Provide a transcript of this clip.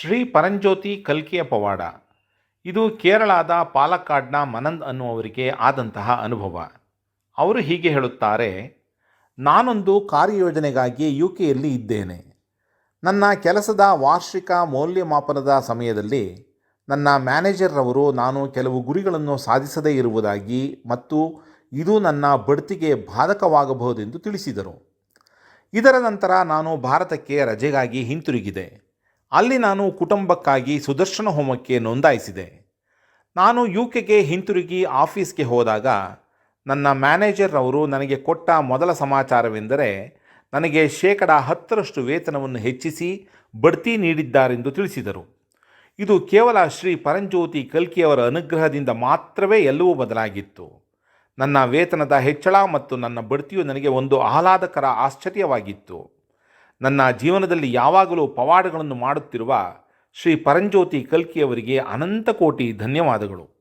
ಶ್ರೀ ಪರಂಜ್ಯೋತಿ ಕಲ್ಕಿಯ ಪವಾಡ. ಇದು ಕೇರಳದ ಪಾಲಕ್ಕಾಡ್ನ ಮನಂದ್ ಅನ್ನುವವರಿಗೆ ಆದಂತಹ ಅನುಭವ. ಅವರು ಹೀಗೆ ಹೇಳುತ್ತಾರೆ, ನಾನೊಂದು ಕಾರ್ಯಯೋಜನೆಗಾಗಿ ಯು ಕೆಯಲ್ಲಿ ಇದ್ದೇನೆ. ನನ್ನ ಕೆಲಸದ ವಾರ್ಷಿಕ ಮೌಲ್ಯಮಾಪನದ ಸಮಯದಲ್ಲಿ ನನ್ನ ಮ್ಯಾನೇಜರ್ರವರು ನಾನು ಕೆಲವು ಗುರಿಗಳನ್ನು ಸಾಧಿಸದೇ ಇರುವುದಾಗಿ ಮತ್ತು ಇದು ನನ್ನ ಬಡ್ತಿಗೆ ಬಾಧಕವಾಗಬಹುದೆಂದು ತಿಳಿಸಿದರು. ಇದರ ನಂತರ ನಾನು ಭಾರತಕ್ಕೆ ರಜೆಗಾಗಿ ಹಿಂತಿರುಗಿದೆ. ಅಲ್ಲಿ ನಾನು ಕುಟುಂಬಕ್ಕಾಗಿ ಸುದರ್ಶನ ಹೋಮಕ್ಕೆ ನೋಂದಾಯಿಸಿದೆ. ನಾನು ಯು ಕೆಗೆ ಹಿಂತಿರುಗಿ ಆಫೀಸ್ಗೆ ಹೋದಾಗ ನನ್ನ ಮ್ಯಾನೇಜರ್ ಅವರು ನನಗೆ ಕೊಟ್ಟ ಮೊದಲ ಸಮಾಚಾರವೆಂದರೆ ನನಗೆ ಶೇಕಡ ಹತ್ತರಷ್ಟು ವೇತನವನ್ನು ಹೆಚ್ಚಿಸಿ ಬಡ್ತಿ ನೀಡಿದ್ದಾರೆಂದು ತಿಳಿಸಿದರು. ಇದು ಕೇವಲ ಶ್ರೀ ಪರಂಜ್ಯೋತಿ ಕಲ್ಕಿಯವರ ಅನುಗ್ರಹದಿಂದ ಮಾತ್ರವೇ ಎಲ್ಲವೂ ಬದಲಾಗಿತ್ತು. ನನ್ನ ವೇತನದ ಹೆಚ್ಚಳ ಮತ್ತು ನನ್ನ ಬಡ್ತಿಯು ನನಗೆ ಒಂದು ಆಹ್ಲಾದಕರ ಆಶ್ಚರ್ಯವಾಗಿತ್ತು. ನನ್ನ ಜೀವನದಲ್ಲಿ ಯಾವಾಗಲೂ ಪವಾಡಗಳನ್ನು ಮಾಡುತ್ತಿರುವ ಶ್ರೀ ಪರಂಜ್ಯೋತಿ ಕಲ್ಕಿಯವರಿಗೆ ಅನಂತ ಕೋಟಿ ಧನ್ಯವಾದಗಳು.